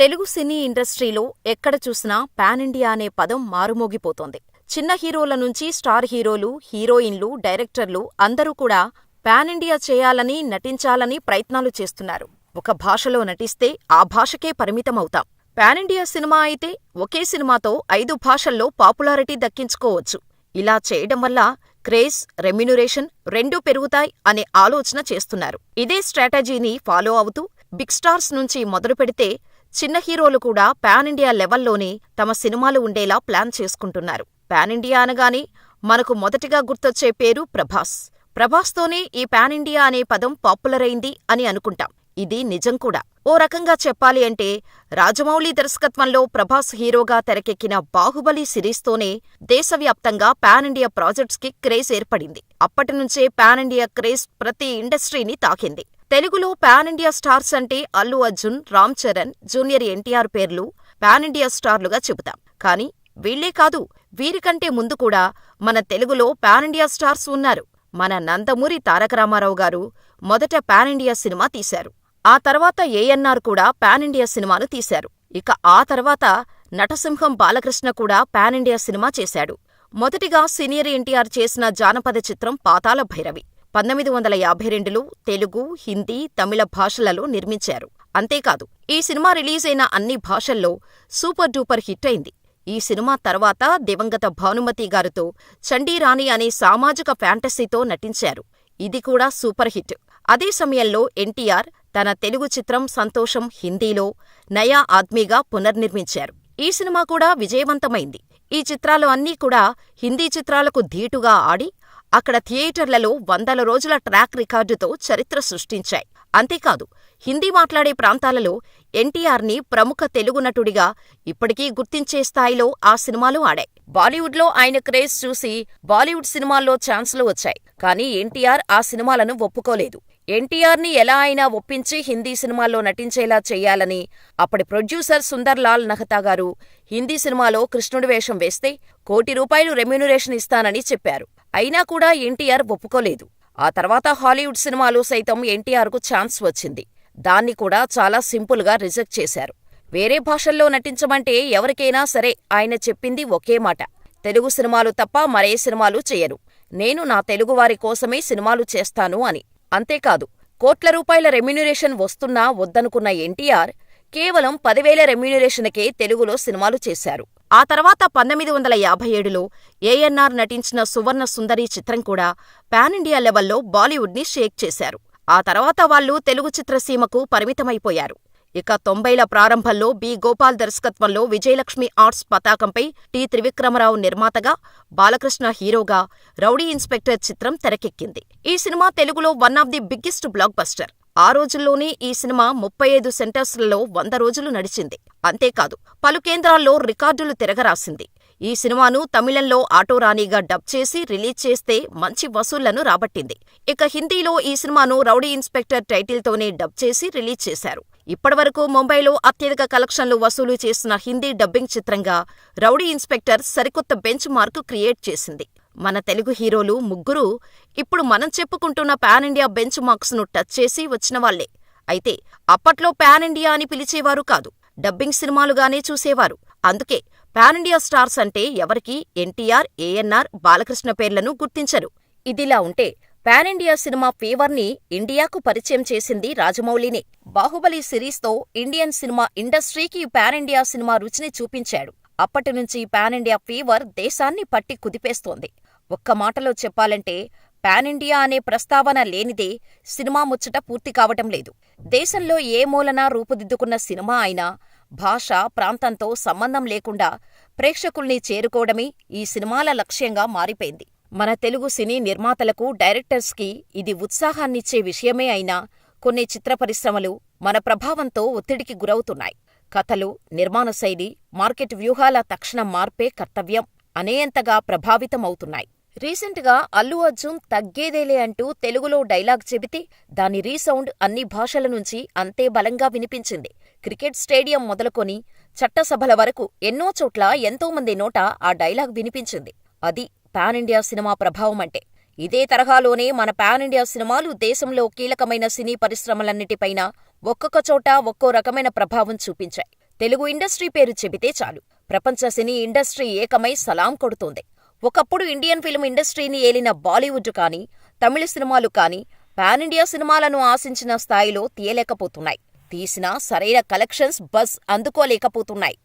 తెలుగు సినీ ఇండస్ట్రీలో ఎక్కడ చూసినా పాన్ ఇండియా అనే పదం మారుమోగిపోతోంది. చిన్న హీరోల నుంచి స్టార్ హీరోలు, హీరోయిన్లు, డైరెక్టర్లు అందరూ కూడా పాన్ ఇండియా చేయాలని, నటించాలని ప్రయత్నాలు చేస్తున్నారు. ఒక భాషలో నటిస్తే ఆ భాషకే పరిమితమవుతాం. పాన్ ఇండియా సినిమా అయితే ఒకే సినిమాతో ఐదు భాషల్లో పాపులారిటీ దక్కించుకోవచ్చు. ఇలా చేయడం వల్ల క్రేజ్, రెమ్యునరేషన్ రెండూ పెరుగుతాయ్ అనే ఆలోచన చేస్తున్నారు. ఇదే స్ట్రాటజీని ఫాలో అవుతూ బిగ్ స్టార్స్ నుంచి మొదలుపెడితే చిన్న హీరోలు కూడా పాన్ ఇండియా లెవెల్లోనే తమ సినిమాలు ఉండేలా ప్లాన్ చేసుకుంటున్నారు. పాన్ ఇండియా అనగానే మనకు మొదటిగా గుర్తొచ్చే పేరు ప్రభాస్. ప్రభాస్తోనే ఈ పాన్ ఇండియా అనే పదం పాపులర్ అయింది అని అనుకుంటాం. ఇది నిజం కూడా. ఓ రకంగా చెప్పాలి అంటే రాజమౌళి దర్శకత్వంలో ప్రభాస్ హీరోగా తెరకెక్కిన బాహుబలి సిరీస్తోనే దేశవ్యాప్తంగా పాన్ ఇండియా ప్రాజెక్ట్స్కి క్రేజ్ ఏర్పడింది. అప్పటినుంచే పాన్ ఇండియా క్రేజ్ ప్రతి ఇండస్ట్రీని తాకింది. తెలుగులో పాన్ ఇండియా స్టార్స్ అంటే అల్లు అర్జున్, రామ్ చరణ్, జూనియర్ ఎన్టీఆర్ పేర్లు పాన్ ఇండియా స్టార్లుగా చెబుతాం. కానీ వీళ్ళే కాదు, వీరికంటే ముందు కూడా మన తెలుగులో పాన్ ఇండియా స్టార్స్ ఉన్నారు. మన నందమూరి తారక రామారావు గారు మొదట పాన్ ఇండియా సినిమా తీశారు. ఆ తర్వాత ఏఎన్నార్ కూడా పాన్ ఇండియా సినిమాలు తీశారు. ఇక ఆ తర్వాత నటసింహం బాలకృష్ణ కూడా పాన్ ఇండియా సినిమా చేశాడు. మొదటిగా సీనియర్ ఎన్టీఆర్ చేసిన జానపద చిత్రం పాతాళభైరవి పంతొమ్మిది వందల యాభై రెండులో తెలుగు, హిందీ, తమిళ భాషలలో నిర్మించారు. అంతేకాదు ఈ సినిమా రిలీజైన అన్ని భాషల్లో సూపర్ డూపర్ హిట్ అయింది. ఈ సినిమా తర్వాత దివంగత భానుమతి గారితో చండీరాణి అనే సామాజిక ఫ్యాంటసీతో నటించారు. ఇది కూడా సూపర్ హిట్. అదే సమయంలో ఎన్టీఆర్ తన తెలుగు చిత్రం సంతోషం హిందీలో నయా ఆద్మీగా పునర్నిర్మించారు. ఈ సినిమా కూడా విజయవంతమైంది. ఈ చిత్రాలు అన్నీ కూడా హిందీ చిత్రాలకు ధీటుగా ఆడి అక్కడ థియేటర్లలో వందల రోజుల ట్రాక్ రికార్డుతో చరిత్ర సృష్టించాయి. అంతేకాదు హిందీ మాట్లాడే ప్రాంతాలలో ఎన్టీఆర్ని ప్రముఖ తెలుగు నటుడిగా ఇప్పటికీ గుర్తించే స్థాయిలో ఆ సినిమాలు ఆడాయి. బాలీవుడ్లో ఆయన క్రేజ్ చూసి బాలీవుడ్ సినిమాల్లో ఛాన్సులు వచ్చాయి. కానీ ఎన్టీఆర్ ఆ సినిమాలను ఒప్పుకోలేదు. ఎన్టీఆర్ని ఎలా అయినా ఒప్పించి హిందీ సినిమాల్లో నటించేలా చేయాలని అప్పటి ప్రొడ్యూసర్ సుందర్ లాల్ నహతా గారు హిందీ సినిమాలో కృష్ణుడి వేషం వేస్తే కోటి రూపాయలు రెమ్యూనరేషన్ ఇస్తానని చెప్పారు. అయినా కూడా ఎన్టీఆర్ ఒప్పుకోలేదు. ఆ తర్వాత హాలీవుడ్ సినిమాలు సైతం ఎన్టీఆర్కు ఛాన్స్ వచ్చింది. దాన్ని కూడా చాలా సింపుల్గా రిజెక్ట్ చేశారు. వేరే భాషల్లో నటించమంటే ఎవరికైనా సరే ఆయన చెప్పింది ఒకే మాట. తెలుగు సినిమాలు తప్ప మరే సినిమాలు చేయరు నేను నా తెలుగువారి కోసమే సినిమాలు చేస్తాను అని. అంతేకాదు కోట్ల రూపాయల రెమ్యునరేషన్ వస్తున్నా వద్దనుకున్న ఎన్టీఆర్ కేవలం పదివేల రెమ్యునరేషన్కే తెలుగులో సినిమాలు చేశారు. ఆ తర్వాత పంతొమ్మిది వందల యాభై ఏడులో ఏఎన్నార్ నటించిన సువర్ణ సుందరి చిత్రం కూడా పాన్ ఇండియా లెవెల్లో బాలీవుడ్ని షేక్ చేశారు. ఆ తర్వాత వాళ్ళు తెలుగు చిత్రసీమకు పరిమితమైపోయారు. ఇక తొంభైల ప్రారంభంలో బి. గోపాల్ దర్శకత్వంలో విజయలక్ష్మి ఆర్ట్స్ పతాకంపై టి. త్రివిక్రమరావు నిర్మాతగా, బాలకృష్ణ హీరోగా రౌడీ ఇన్స్పెక్టర్ చిత్రం తెరకెక్కింది. ఈ సినిమా తెలుగులో one of the biggest blockbuster. ఆ రోజుల్లోనే ఈ సినిమా ముప్పై ఐదు సెంటర్స్లలో వంద రోజులు నడిచింది. అంతేకాదు పలు కేంద్రాల్లో రికార్డులు తిరగరాసింది. ఈ సినిమాను తమిళంలో ఆటోరాణిగా డబ్ చేసి రిలీజ్ చేస్తే మంచి వసూళ్ళను రాబట్టింది. ఇక హిందీలో ఈ సినిమాను రౌడీ ఇన్స్పెక్టర్ టైటిల్తోనే డబ్ చేసి రిలీజ్ చేశారు. ఇప్పటివరకు ముంబైలో అత్యధిక కలెక్షన్లు వసూలు చేసిన హిందీ డబ్బింగ్ చిత్రంగా రౌడీ ఇన్స్పెక్టర్ సరికొత్త బెంచ్ మార్క్ క్రియేట్ చేసింది. మన తెలుగు హీరోలు ముగ్గురూ ఇప్పుడు మనం చెప్పుకుంటున్న పాన్ ఇండియా బెంచ్ మార్క్స్ను టచ్ చేసి వచ్చినవాళ్ళే. అయితే అప్పట్లో పాన్ ఇండియా అని పిలిచేవారు కాదు. డబ్బింగ్ సినిమాలుగానే చూసేవారు. అందుకే పాన్ ఇండియా స్టార్స్ అంటే ఎవరికీ ఎన్టీఆర్, ఏఎన్నార్, బాలకృష్ణ పేర్లను గుర్తించరు. ఇదిలా ఉంటే పాన్ ఇండియా సినిమా ఫీవర్ని ఇండియాకు పరిచయం చేసింది రాజమౌళినే. బాహుబలి సిరీస్తో ఇండియన్ సినిమా ఇండస్ట్రీకి పానిండియా సినిమా రుచిని చూపించాడు. అప్పటినుంచి పాన్ ఇండియా ఫీవర్ దేశాన్ని పట్టి కుదిపేస్తోంది. ఒక్క మాటలో చెప్పాలంటే పాన్ ఇండియా అనే ప్రస్తావన లేనిదే సినిమా ముచ్చట పూర్తి కావటం లేదు. దేశంలో ఏ మూలనా రూపుదిద్దుకున్న సినిమా అయినా భాష, ప్రాంతంతో సంబంధం లేకుండా ప్రేక్షకుల్ని చేరుకోవడమే ఈ సినిమాల లక్ష్యంగా మారిపోయింది. మన తెలుగు సినీ నిర్మాతలకు, డైరెక్టర్స్కి ఇది ఉత్సాహాన్నిచ్చే విషయమే అయినా కొన్ని చిత్ర పరిశ్రమలు మన ప్రభావంతో ఒత్తిడికి గురవుతున్నాయి. కథలు, నిర్మాణ శైలి, మార్కెట్ వ్యూహాల తక్షణ మార్పే కర్తవ్యం అనేంతగా ప్రభావితమవుతున్నాయి. రీసెంట్గా అల్లు అర్జున్ తగ్గేదేలే అంటూ తెలుగులో డైలాగ్ చెబితే దాని రీసౌండ్ అన్ని భాషల నుంచి అంతే బలంగా వినిపించింది. క్రికెట్ స్టేడియం మొదలుకొని చట్టసభల వరకు ఎన్నో చోట్ల ఎంతోమంది నోట ఆ డైలాగ్ వినిపించింది. అది పాన్ ఇండియా సినిమా ప్రభావమంటే. ఇదే తరహాలోనే మన పాన్ ఇండియా సినిమాలు దేశంలో కీలకమైన సినీ పరిశ్రమలన్నిటిపైన ఒక్కొక్క చోట ఒక్కో రకమైన ప్రభావం చూపించాయి. తెలుగు ఇండస్ట్రీ పేరు చెబితే చాలు ప్రపంచ సినీ ఇండస్ట్రీ ఏకమై సలాం కొడుతోంది. ఒకప్పుడు ఇండియన్ ఫిల్మ్ ఇండస్ట్రీని ఏలిన బాలీవుడ్ కానీ, తమిళ సినిమాలు కానీ పాన్ ఇండియా సినిమాలను ఆశించిన స్థాయిలో తీయలేకపోతున్నాయి. తీసినా సరైన కలెక్షన్స్, బజ్ అందుకోలేకపోతున్నాయి.